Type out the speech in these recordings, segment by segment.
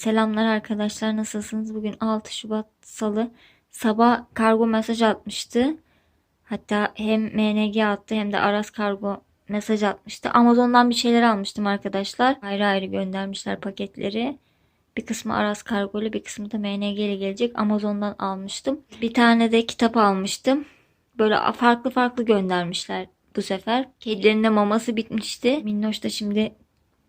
Selamlar arkadaşlar nasılsınız? Bugün 6 Şubat Salı. Sabah kargo mesaj atmıştı. Hatta hem MNG attı hem de Aras kargo mesaj atmıştı. Amazon'dan bir şeyler almıştım arkadaşlar. Ayrı ayrı göndermişler paketleri. Bir kısmı Aras kargo ile bir kısmı da MNG ile gelecek. Amazon'dan almıştım. Bir tane de kitap almıştım. Böyle farklı farklı göndermişler bu sefer. Kedilerin de maması bitmişti. Minnoş da şimdi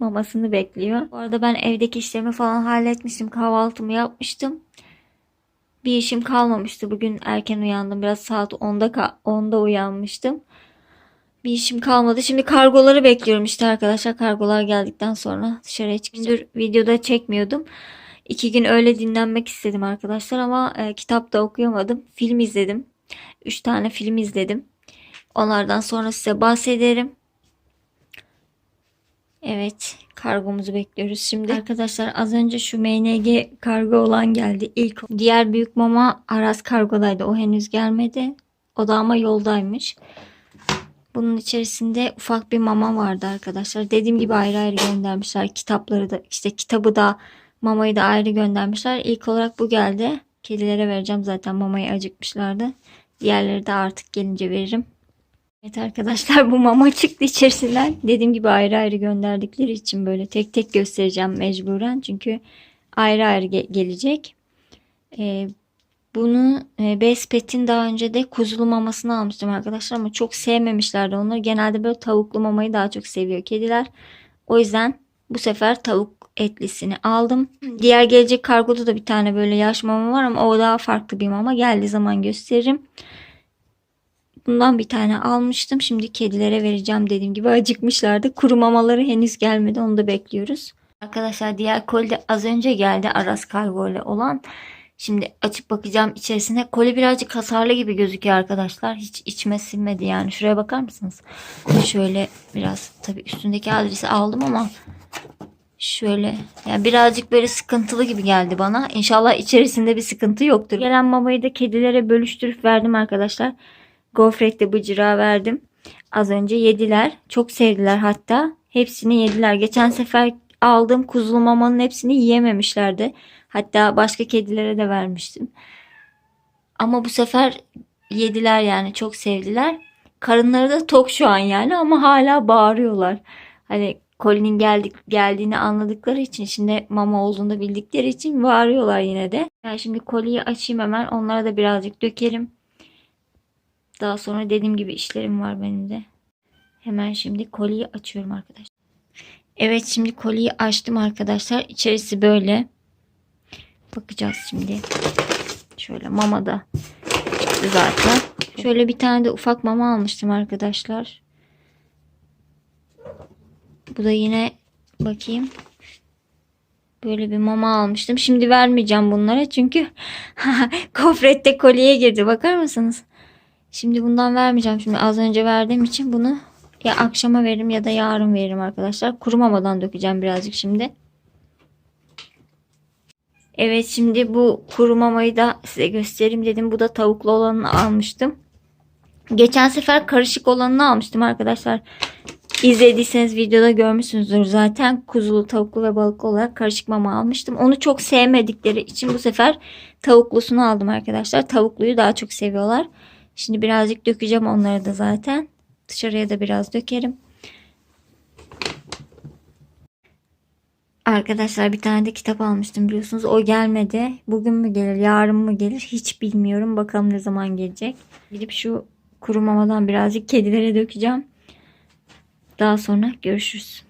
mamasını bekliyor. Bu arada ben evdeki işlerimi falan halletmiştim. Kahvaltımı yapmıştım. Bir işim kalmamıştı. Bugün erken uyandım. Biraz saat 10'da ka- 10'da uyanmıştım. Bir işim kalmadı. Şimdi kargoları bekliyorum işte arkadaşlar. Kargolar geldikten sonra dışarıya çıkacağım. Videoda çekmiyordum. İki gün öyle dinlenmek istedim arkadaşlar ama e, kitap da okuyamadım. Film izledim. Üç tane film izledim. Onlardan sonra size bahsederim. Evet, kargomuzu bekliyoruz. Şimdi arkadaşlar az önce şu MNG kargo olan geldi. İlk diğer büyük mama Aras kargodaydı. O henüz gelmedi. O da ama yoldaymış. Bunun içerisinde ufak bir mama vardı arkadaşlar. Dediğim gibi ayrı ayrı göndermişler. Kitapları da işte kitabı da mamayı da ayrı göndermişler. İlk olarak bu geldi. Kedilere vereceğim zaten mamayı acıkmışlardı. Diğerleri de artık gelince veririm. Evet arkadaşlar bu mama çıktı içerisinden. Dediğim gibi ayrı ayrı gönderdikleri için böyle tek tek göstereceğim mecburen. Çünkü ayrı ayrı ge- gelecek. Ee, bunu e, Bestpet'in daha önce de kuzulu mamasını almıştım arkadaşlar ama çok sevmemişlerdi onları. Genelde böyle tavuklu mamayı daha çok seviyor kediler. O yüzden bu sefer tavuk etlisini aldım. Diğer gelecek kargoda da bir tane böyle yaş mama var ama o daha farklı bir mama. Geldiği zaman gösteririm. Bundan bir tane almıştım. Şimdi kedilere vereceğim dediğim gibi acıkmışlardı. Kuru mamaları henüz gelmedi. Onu da bekliyoruz. Arkadaşlar diğer koli de az önce geldi. Aras kargo ile olan. Şimdi açıp bakacağım içerisine. Koli birazcık hasarlı gibi gözüküyor arkadaşlar. Hiç içime sinmedi yani. Şuraya bakar mısınız? Şöyle biraz tabii üstündeki adresi aldım ama şöyle yani birazcık böyle sıkıntılı gibi geldi bana. İnşallah içerisinde bir sıkıntı yoktur. Gelen mamayı da kedilere bölüştürüp verdim arkadaşlar. Gofret'te bıcırağı verdim. Az önce yediler. Çok sevdiler hatta. Hepsini yediler. Geçen sefer aldığım kuzulu mamanın hepsini yiyememişlerdi. Hatta başka kedilere de vermiştim. Ama bu sefer yediler yani çok sevdiler. Karınları da tok şu an yani ama hala bağırıyorlar. Hani kolinin geldik, geldiğini anladıkları için şimdi mama olduğunu bildikleri için bağırıyorlar yine de. Yani şimdi koliyi açayım hemen onlara da birazcık dökerim. Daha sonra dediğim gibi işlerim var benim de. Hemen şimdi koliyi açıyorum arkadaşlar. Evet şimdi koliyi açtım arkadaşlar. İçerisi böyle. Bakacağız şimdi. Şöyle mama da çıktı zaten. Şöyle bir tane de ufak mama almıştım arkadaşlar. Bu da yine bakayım. Böyle bir mama almıştım. Şimdi vermeyeceğim bunlara çünkü kofrette kolye girdi. Bakar mısınız? Şimdi bundan vermeyeceğim. Şimdi az önce verdiğim için bunu ya akşama veririm ya da yarın veririm arkadaşlar. Kurumamadan dökeceğim birazcık şimdi. Evet şimdi bu kuru mamayı da size göstereyim dedim. Bu da tavuklu olanını almıştım. Geçen sefer karışık olanını almıştım arkadaşlar. İzlediyseniz videoda görmüşsünüzdür zaten. Kuzulu, tavuklu ve balıklı olarak karışık mama almıştım. Onu çok sevmedikleri için bu sefer tavuklusunu aldım arkadaşlar. Tavukluyu daha çok seviyorlar. Şimdi birazcık dökeceğim onları da zaten. Dışarıya da biraz dökerim. Arkadaşlar bir tane de kitap almıştım biliyorsunuz. O gelmedi. Bugün mü gelir, yarın mı gelir hiç bilmiyorum. Bakalım ne zaman gelecek. Gidip şu kuru mamadan birazcık kedilere dökeceğim. Daha sonra görüşürüz.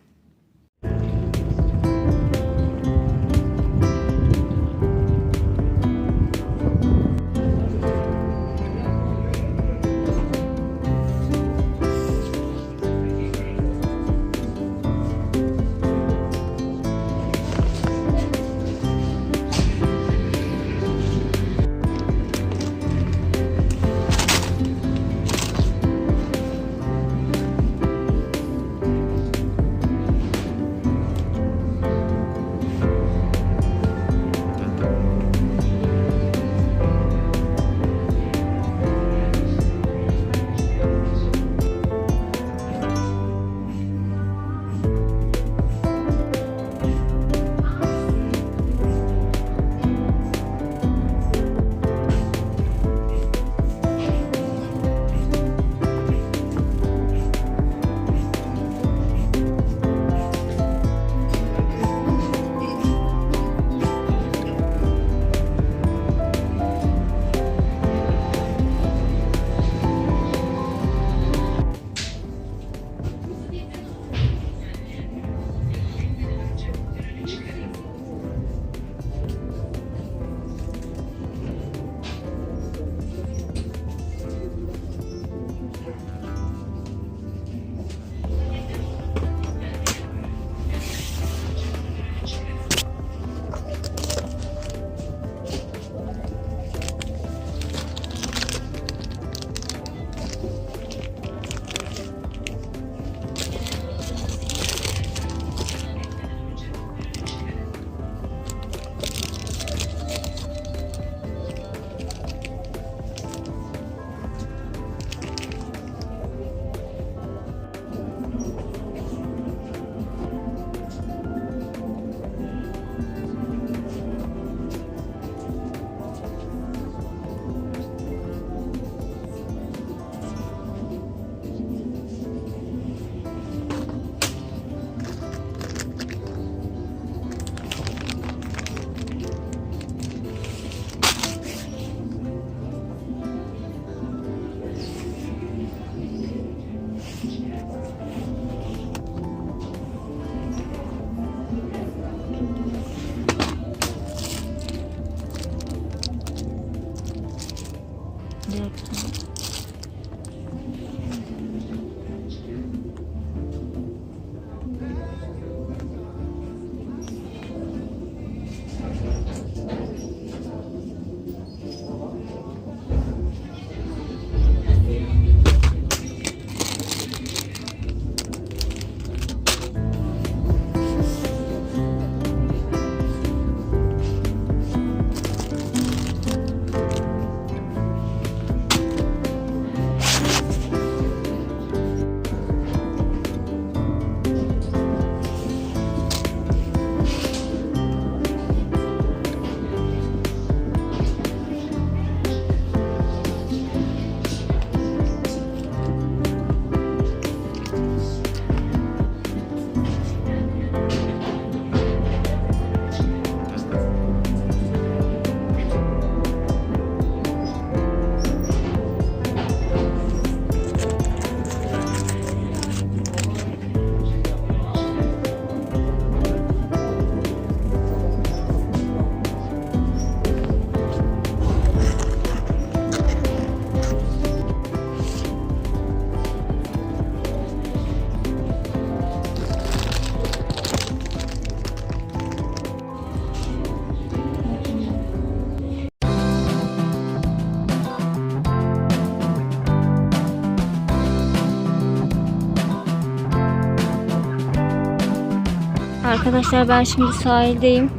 Arkadaşlar ben şimdi sahildeyim.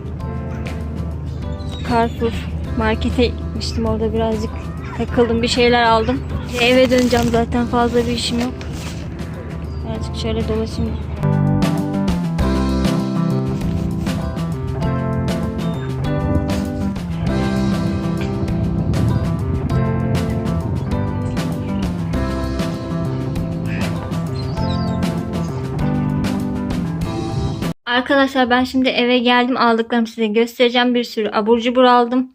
Carrefour markete gitmiştim. Orada birazcık takıldım. Bir şeyler aldım. Eve döneceğim zaten fazla bir işim yok. Birazcık şöyle dolaşayım. Arkadaşlar ben şimdi eve geldim. Aldıklarımı size göstereceğim. Bir sürü abur cubur aldım.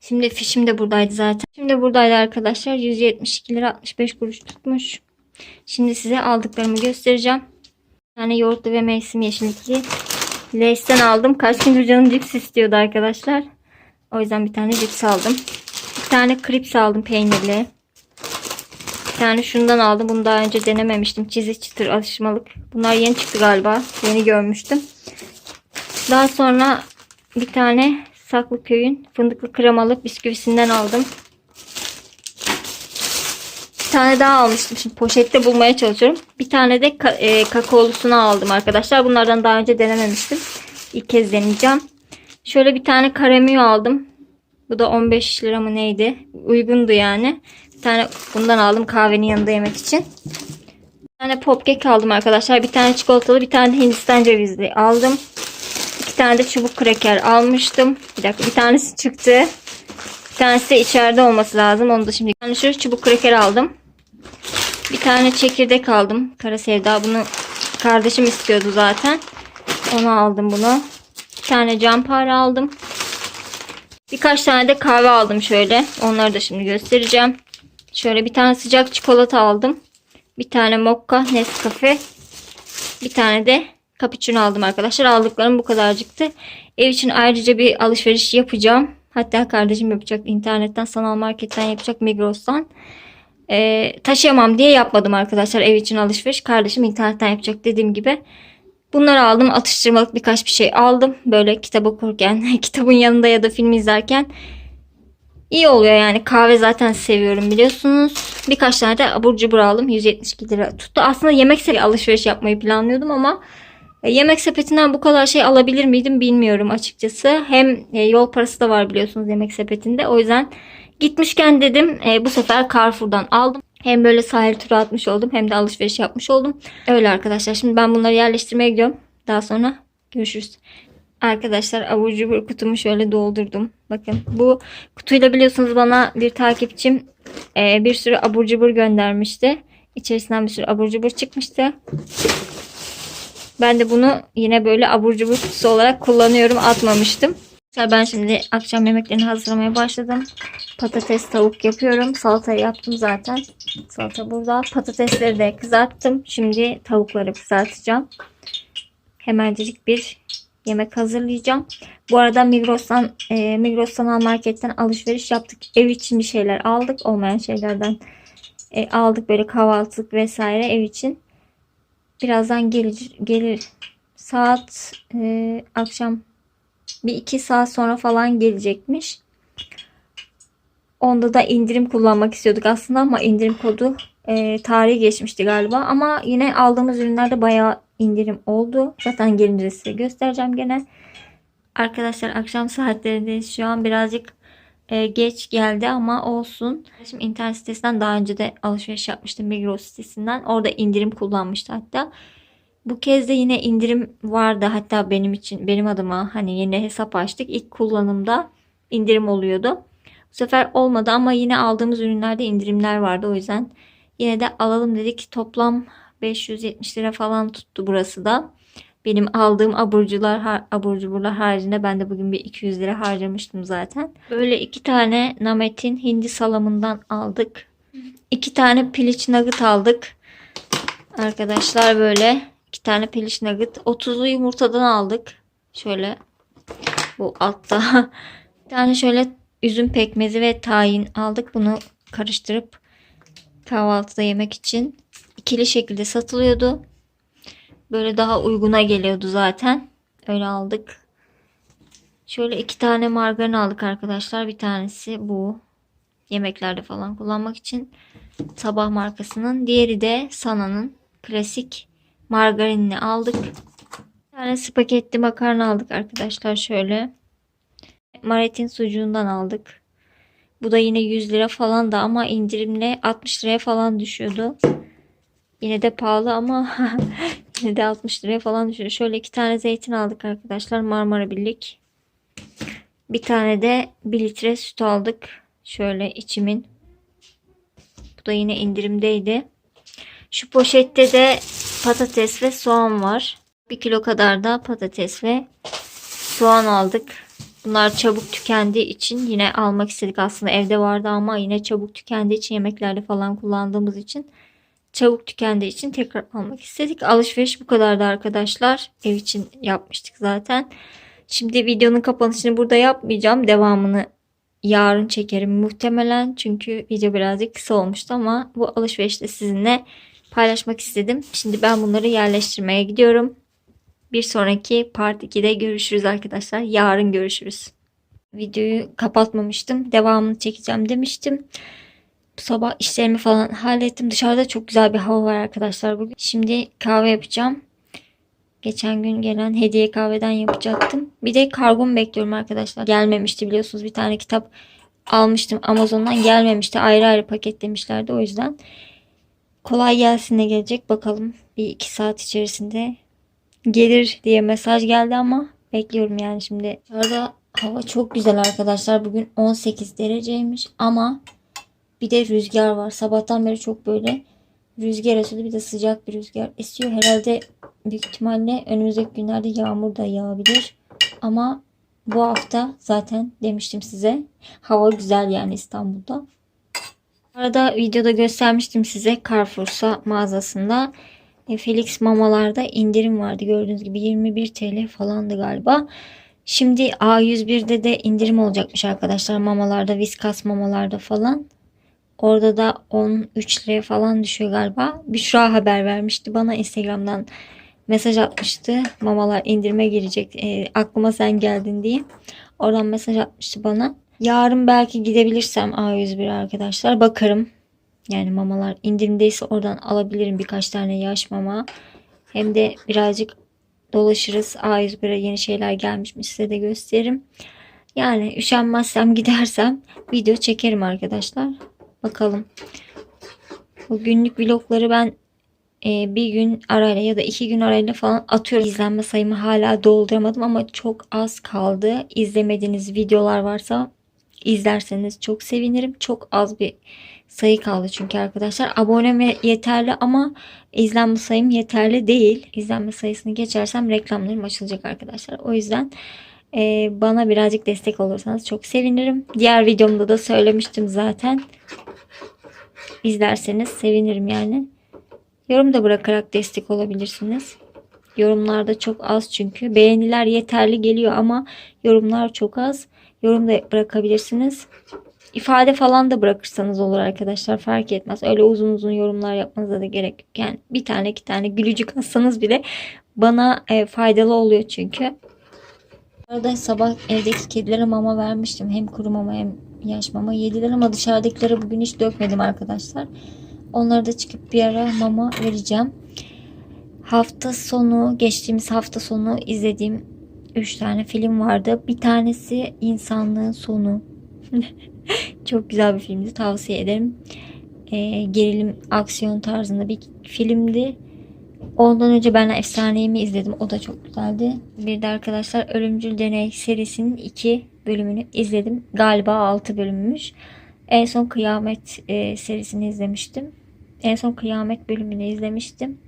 Şimdi fişim de buradaydı zaten. Şimdi buradaydı arkadaşlar. 172 lira 65 kuruş tutmuş. Şimdi size aldıklarımı göstereceğim. Tane yoğurtlu ve mevsim yeşillikli. Lay's'ten aldım. Kaç gündür canım cips istiyordu arkadaşlar. O yüzden bir tane cips aldım. Bir tane krips aldım peynirli. Bir tane şundan aldım. Bunu daha önce denememiştim. Çizi çıtır alışmalık. Bunlar yeni çıktı galiba. Yeni görmüştüm. Daha sonra bir tane Saklıköy'ün fındıklı kremalı bisküvisinden aldım. Bir tane daha almıştım. Şimdi poşette bulmaya çalışıyorum. Bir tane de ka- e, kakaolusunu aldım arkadaşlar. Bunlardan daha önce denememiştim. İlk kez deneyeceğim. Şöyle bir tane karamiyo aldım. Bu da 15 lira mı neydi? Uygundu yani. Bir tane bundan aldım kahvenin yanında yemek için. Bir tane popkek aldım arkadaşlar. Bir tane çikolatalı, bir tane Hindistan cevizli aldım. İki tane de çubuk kraker almıştım. Bir dakika bir tanesi çıktı. Bir tanesi de içeride olması lazım. Onu da şimdi. Şu çubuk kraker aldım. Bir tane çekirdek aldım. Kara sevda. Bunu kardeşim istiyordu zaten. Onu aldım bunu. Bir tane campari aldım. Birkaç tane de kahve aldım şöyle. Onları da şimdi göstereceğim. Şöyle bir tane sıcak çikolata aldım. Bir tane mokka Nescafe. Bir tane de cappuccino aldım arkadaşlar. Aldıklarım bu kadarcıktı. Ev için ayrıca bir alışveriş yapacağım. Hatta kardeşim yapacak. internetten, sanal marketten yapacak. Migros'tan. Ee, taşıyamam diye yapmadım arkadaşlar ev için alışveriş. Kardeşim internetten yapacak dediğim gibi. Bunları aldım. Atıştırmalık birkaç bir şey aldım. Böyle kitap okurken, kitabın yanında ya da film izlerken iyi oluyor yani. Kahve zaten seviyorum biliyorsunuz. Birkaç tane de abur cubur aldım. 172 lira tuttu. Aslında yemek sepeti alışveriş yapmayı planlıyordum ama e, yemek sepetinden bu kadar şey alabilir miydim bilmiyorum açıkçası. Hem e, yol parası da var biliyorsunuz yemek sepetinde. O yüzden gitmişken dedim e, bu sefer Carrefour'dan aldım. Hem böyle sahil turu atmış oldum hem de alışveriş yapmış oldum. Öyle arkadaşlar. Şimdi ben bunları yerleştirmeye gidiyorum. Daha sonra görüşürüz. Arkadaşlar abur cubur kutumu şöyle doldurdum. Bakın bu kutuyla biliyorsunuz bana bir takipçim e, bir sürü abur cubur göndermişti. İçerisinden bir sürü abur cubur çıkmıştı. Ben de bunu yine böyle abur cubur kutusu olarak kullanıyorum. Atmamıştım. Ben şimdi akşam yemeklerini hazırlamaya başladım. Patates tavuk yapıyorum. Salatayı yaptım zaten. Salata burada. Patatesleri de kızarttım. Şimdi tavukları kızartacağım. Hemencecik bir yemek hazırlayacağım. Bu arada Migros'tan e, Migros Sanal Market'ten alışveriş yaptık. Ev için bir şeyler aldık. Olmayan şeylerden e, aldık. Böyle kahvaltılık vesaire ev için. Birazdan gelir. gelir. Saat e, akşam bir iki saat sonra falan gelecekmiş. Onda da indirim kullanmak istiyorduk aslında ama indirim kodu e, tarihi geçmişti galiba. Ama yine aldığımız ürünlerde bayağı indirim oldu. Zaten gelince size göstereceğim gene. Arkadaşlar akşam saatlerindeyiz. Şu an birazcık e, geç geldi ama olsun. Şimdi internet sitesinden daha önce de alışveriş yapmıştım. Migros sitesinden. Orada indirim kullanmıştı hatta. Bu kez de yine indirim vardı. Hatta benim için benim adıma hani yeni hesap açtık. İlk kullanımda indirim oluyordu. Bu sefer olmadı ama yine aldığımız ürünlerde indirimler vardı. O yüzden yine de alalım dedik. Toplam 570 lira falan tuttu burası da. Benim aldığım aburcular, abur cuburlar haricinde ben de bugün bir 200 lira harcamıştım zaten. Böyle iki tane Namet'in hindi salamından aldık. İki tane piliç nugget aldık. Arkadaşlar böyle iki tane piliç nugget. 30'lu yumurtadan aldık. Şöyle bu altta. Bir tane şöyle üzüm pekmezi ve tahin aldık. Bunu karıştırıp kahvaltıda yemek için ikili şekilde satılıyordu. Böyle daha uyguna geliyordu zaten. Öyle aldık. Şöyle iki tane margarin aldık arkadaşlar. Bir tanesi bu. Yemeklerde falan kullanmak için. Sabah markasının. Diğeri de Sana'nın klasik margarinini aldık. Bir tane spagetti makarna aldık arkadaşlar şöyle. Maretin sucuğundan aldık. Bu da yine 100 lira falan da ama indirimle 60 liraya falan düşüyordu. Yine de pahalı ama yine de 60 liraya falan düşüyor. Şöyle iki tane zeytin aldık arkadaşlar. Marmara Birlik. Bir tane de 1 litre süt aldık. Şöyle içimin. Bu da yine indirimdeydi. Şu poşette de patates ve soğan var. 1 kilo kadar da patates ve soğan aldık. Bunlar çabuk tükendiği için yine almak istedik. Aslında evde vardı ama yine çabuk tükendiği için yemeklerde falan kullandığımız için çabuk tükendiği için tekrar almak istedik. Alışveriş bu kadardı arkadaşlar. Ev için yapmıştık zaten. Şimdi videonun kapanışını burada yapmayacağım. Devamını yarın çekerim muhtemelen. Çünkü video birazcık kısa olmuştu ama bu alışverişte sizinle paylaşmak istedim. Şimdi ben bunları yerleştirmeye gidiyorum. Bir sonraki part 2'de görüşürüz arkadaşlar. Yarın görüşürüz. Videoyu kapatmamıştım. Devamını çekeceğim demiştim. Bu sabah işlerimi falan hallettim. Dışarıda çok güzel bir hava var arkadaşlar bugün. Şimdi kahve yapacağım. Geçen gün gelen hediye kahveden yapacaktım. Bir de kargomu bekliyorum arkadaşlar. Gelmemişti biliyorsunuz. Bir tane kitap almıştım Amazon'dan. Gelmemişti. Ayrı ayrı paketlemişlerdi. O yüzden kolay gelsin de gelecek. Bakalım bir iki saat içerisinde gelir diye mesaj geldi ama bekliyorum yani şimdi. Dışarıda hava çok güzel arkadaşlar. Bugün 18 dereceymiş ama bir de rüzgar var. Sabahtan beri çok böyle rüzgar esiyordu. Bir de sıcak bir rüzgar esiyor. Herhalde büyük ihtimalle önümüzdeki günlerde yağmur da yağabilir. Ama bu hafta zaten demiştim size. Hava güzel yani İstanbul'da. Arada videoda göstermiştim size Carrefour'sa mağazasında. E, Felix mamalarda indirim vardı. Gördüğünüz gibi 21 TL falandı galiba. Şimdi A101'de de indirim olacakmış arkadaşlar mamalarda, Viskas mamalarda falan. Orada da 13 liraya falan düşüyor galiba. Büşra haber vermişti bana Instagram'dan mesaj atmıştı. Mamalar indirime girecek. E, aklıma sen geldin diye. Oradan mesaj atmıştı bana. Yarın belki gidebilirsem A101 arkadaşlar bakarım. Yani mamalar indirimdeyse oradan alabilirim birkaç tane yaş mama. Hem de birazcık dolaşırız. A101'e yeni şeyler gelmiş mi size de gösteririm. Yani üşenmezsem gidersem video çekerim arkadaşlar. Bakalım. Bu günlük vlogları ben e, bir gün arayla ya da iki gün arayla falan atıyorum. İzlenme sayımı hala dolduramadım ama çok az kaldı. İzlemediğiniz videolar varsa izlerseniz çok sevinirim. Çok az bir sayı kaldı çünkü arkadaşlar. Abone yeterli ama izlenme sayım yeterli değil. İzlenme sayısını geçersem reklamlarım açılacak arkadaşlar. O yüzden e, bana birazcık destek olursanız çok sevinirim. Diğer videomda da söylemiştim zaten. İzlerseniz sevinirim yani. Yorum da bırakarak destek olabilirsiniz. Yorumlarda çok az çünkü. Beğeniler yeterli geliyor ama yorumlar çok az. Yorum da bırakabilirsiniz. İfade falan da bırakırsanız olur arkadaşlar fark etmez. Öyle uzun uzun yorumlar yapmanıza da gerek yok. Yani bir tane iki tane gülücük atsanız bile bana e, faydalı oluyor çünkü. Arada sabah evdeki kedilere mama vermiştim. Hem kuru mama hem yaş mama yediler ama dışarıdakilere bugün hiç dökmedim arkadaşlar. Onları da çıkıp bir ara mama vereceğim. Hafta sonu, geçtiğimiz hafta sonu izlediğim 3 tane film vardı. Bir tanesi İnsanlığın Sonu. Çok güzel bir filmdi. Tavsiye ederim. Ee, gerilim, aksiyon tarzında bir filmdi. Ondan önce ben Efsaneyi izledim. O da çok güzeldi. Bir de arkadaşlar Ölümcül Deney serisinin 2 bölümünü izledim. Galiba 6 bölümmüş. En son Kıyamet e, serisini izlemiştim. En son Kıyamet bölümünü izlemiştim.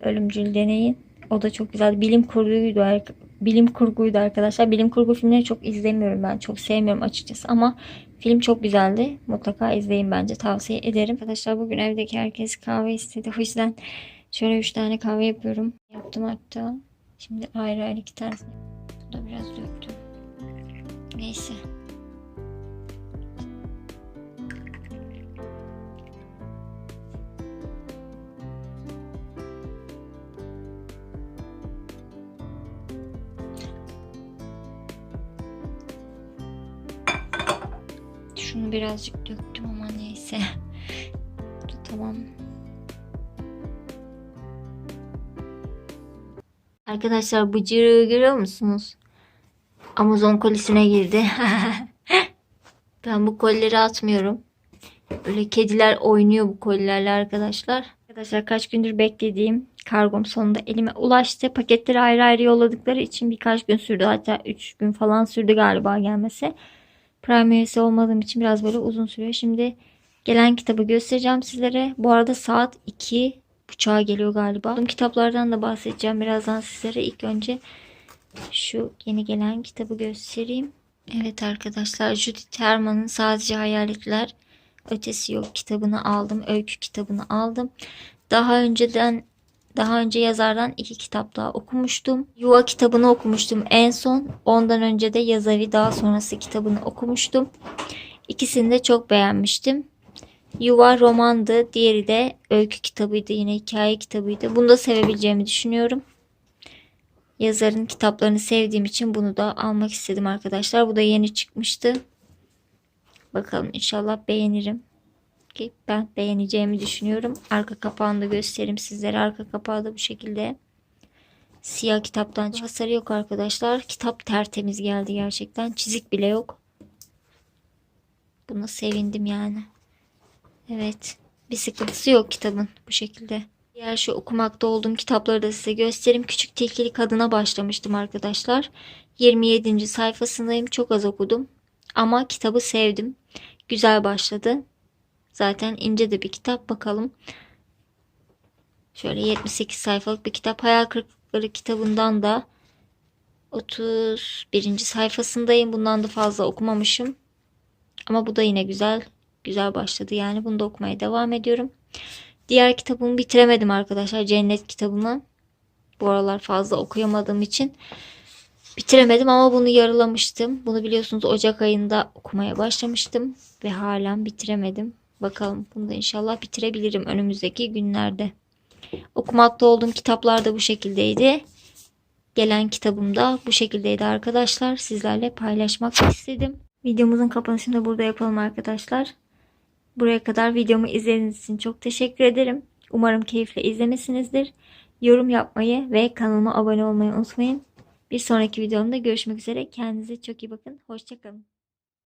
Ölümcül Deney'in. O da çok güzel. Bilim kurguydu. Bilim kurguydu arkadaşlar. Bilim kurgu filmleri çok izlemiyorum ben. Çok sevmiyorum açıkçası ama film çok güzeldi. Mutlaka izleyin bence. Tavsiye ederim. Arkadaşlar bugün evdeki herkes kahve istedi. O yüzden şöyle 3 tane kahve yapıyorum. Yaptım hatta. Şimdi ayrı ayrı iki tanesini. Bu da biraz döktüm. Neyse. Birazcık döktüm ama neyse. tamam. Arkadaşlar bıcırığı görüyor musunuz? Amazon kolisine girdi. ben bu kolileri atmıyorum. Böyle kediler oynuyor bu kolilerle arkadaşlar. Arkadaşlar kaç gündür beklediğim kargom sonunda elime ulaştı. Paketleri ayrı ayrı yolladıkları için birkaç gün sürdü. Hatta 3 gün falan sürdü galiba gelmesi. Prime üyesi olmadığım için biraz böyle uzun sürüyor. Şimdi gelen kitabı göstereceğim sizlere. Bu arada saat 2 buçuğa geliyor galiba. Bu kitaplardan da bahsedeceğim birazdan sizlere. İlk önce şu yeni gelen kitabı göstereyim. Evet arkadaşlar Judith Herman'ın Sadece Hayaletler Ötesi Yok kitabını aldım. Öykü kitabını aldım. Daha önceden daha önce yazardan iki kitap daha okumuştum. Yuva kitabını okumuştum en son. Ondan önce de Yazavi daha sonrası kitabını okumuştum. İkisini de çok beğenmiştim. Yuva romandı. Diğeri de öykü kitabıydı. Yine hikaye kitabıydı. Bunu da sevebileceğimi düşünüyorum. Yazarın kitaplarını sevdiğim için bunu da almak istedim arkadaşlar. Bu da yeni çıkmıştı. Bakalım inşallah beğenirim. Ki ben beğeneceğimi düşünüyorum. Arka kapağını da göstereyim sizlere. Arka kapağı da bu şekilde. Siyah kitaptan hasarı yok arkadaşlar. Kitap tertemiz geldi gerçekten. Çizik bile yok. Buna sevindim yani. Evet. Bir sıkıntısı yok kitabın bu şekilde. Diğer şu okumakta olduğum kitapları da size göstereyim. Küçük Tilkili Kadına başlamıştım arkadaşlar. 27. sayfasındayım. Çok az okudum. Ama kitabı sevdim. Güzel başladı. Zaten ince de bir kitap. Bakalım. Şöyle 78 sayfalık bir kitap. Hayal Kırıklıkları kitabından da 31. sayfasındayım. Bundan da fazla okumamışım. Ama bu da yine güzel. Güzel başladı yani. Bunu da okumaya devam ediyorum. Diğer kitabımı bitiremedim arkadaşlar. Cennet kitabını. Bu aralar fazla okuyamadığım için bitiremedim ama bunu yarılamıştım. Bunu biliyorsunuz Ocak ayında okumaya başlamıştım ve halen bitiremedim. Bakalım bunu da inşallah bitirebilirim önümüzdeki günlerde. Okumakta olduğum kitaplar da bu şekildeydi. Gelen kitabım da bu şekildeydi arkadaşlar. Sizlerle paylaşmak istedim. Videomuzun kapanışını da burada yapalım arkadaşlar. Buraya kadar videomu izlediğiniz için çok teşekkür ederim. Umarım keyifle izlemişsinizdir. Yorum yapmayı ve kanalıma abone olmayı unutmayın. Bir sonraki videomda görüşmek üzere. Kendinize çok iyi bakın. Hoşçakalın.